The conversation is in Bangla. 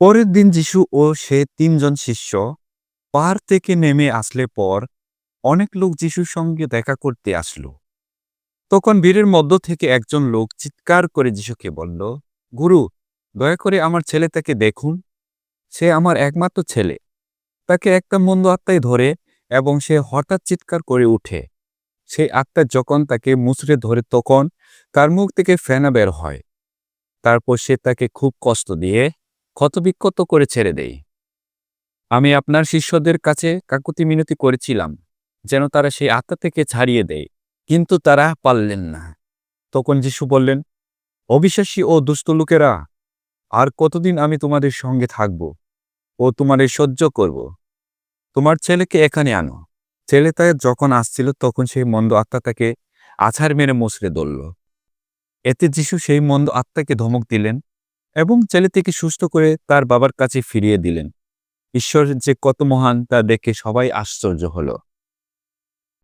পরের দিন যিশু ও সে তিনজন শিষ্য পাহাড় থেকে নেমে আসলে পর অনেক লোক যিশুর সঙ্গে দেখা করতে আসলো। তখন ভিড়ের মধ্য থেকে একজন লোক চিৎকার করে যিশুকে বলল, গুরু, দয়া করে আমার ছেলেটাকে দেখুন। সে আমার একমাত্র ছেলে। তাকে একটা মন্দ আত্মায় ধরে এবং সে হঠাৎ চিৎকার করে উঠে। সেই আত্মা যখন তাকে মুচড়ে ধরে তখন তার মুখ থেকে ফেনা বের হয়। তারপর সে তাকে খুব কষ্ট দিয়ে ক্ষতবিক্ষত করে ছেড়ে দেয় আমি আপনার শিষ্যদের কাছে কাকুতি মিনতি করেছিলাম, যেন তারা সেই আত্মা থেকে ছাড়িয়ে দেয়, কিন্তু তারা পারলেন না। তখন যিশু বললেন, অবিশ্বাসী ও দুষ্ট লোকেরা, আর কতদিন আমি তোমাদের সঙ্গে থাকব ও তোমাদের সহ্য করব? তোমার ছেলেকে এখানে আনো। ছেলেটা যখন আসছিল, তখন সেই মন্দ আত্মা তাকে আছাড় মেরে মুচড়ে ধরল। এতে যিশু সেই মন্দ আত্মাকে ধমক দিলেন এবং ছেলেটিকে সুস্থ করে তার বাবার কাছে ফিরিয়ে দিলেন। ঈশ্বর যে কত মহান তা দেখে সবাই আশ্চর্য হলো।